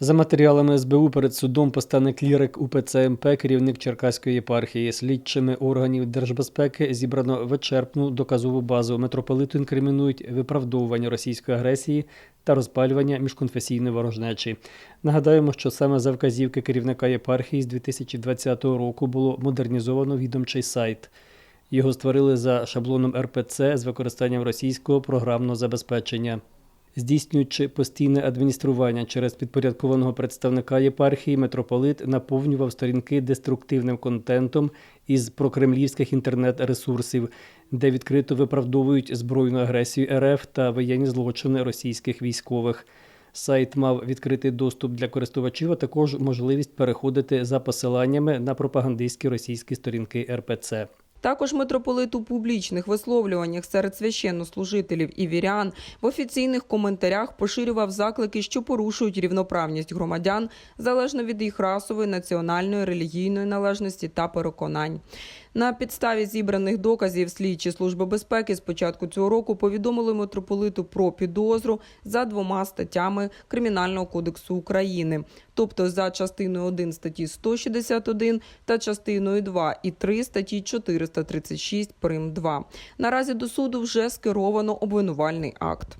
За матеріалами СБУ перед судом постане клірик УПЦ МП, керівник Черкаської єпархії. Слідчими органів держбезпеки зібрано вичерпну доказову базу. Митрополиту інкримінують виправдовування російської агресії та розпалювання міжконфесійної ворожнечі. Нагадаємо, що саме за вказівки керівника єпархії з 2020 року було модернізовано відомчий сайт. Його створили за шаблоном РПЦ з використанням російського програмного забезпечення. Здійснюючи постійне адміністрування через підпорядкованого представника єпархії, митрополит наповнював сторінки деструктивним контентом із прокремлівських інтернет-ресурсів, де відкрито виправдовують збройну агресію РФ та воєнні злочини російських військових. Сайт мав відкритий доступ для користувачів, а також можливість переходити за посиланнями на пропагандистські російські сторінки РПЦ. Також митрополит у публічних висловлюваннях серед священнослужителів і вірян в офіційних коментарях поширював заклики, що порушують рівноправність громадян залежно від їх расової, національної, релігійної належності та переконань. На підставі зібраних доказів слідчі служби безпеки з початку цього року повідомили митрополиту про підозру за двома статтями Кримінального кодексу України, тобто за частиною 1 статті 161 та частиною 2 і 3 статті 436 прим. 2. Наразі до суду вже скеровано обвинувальний акт.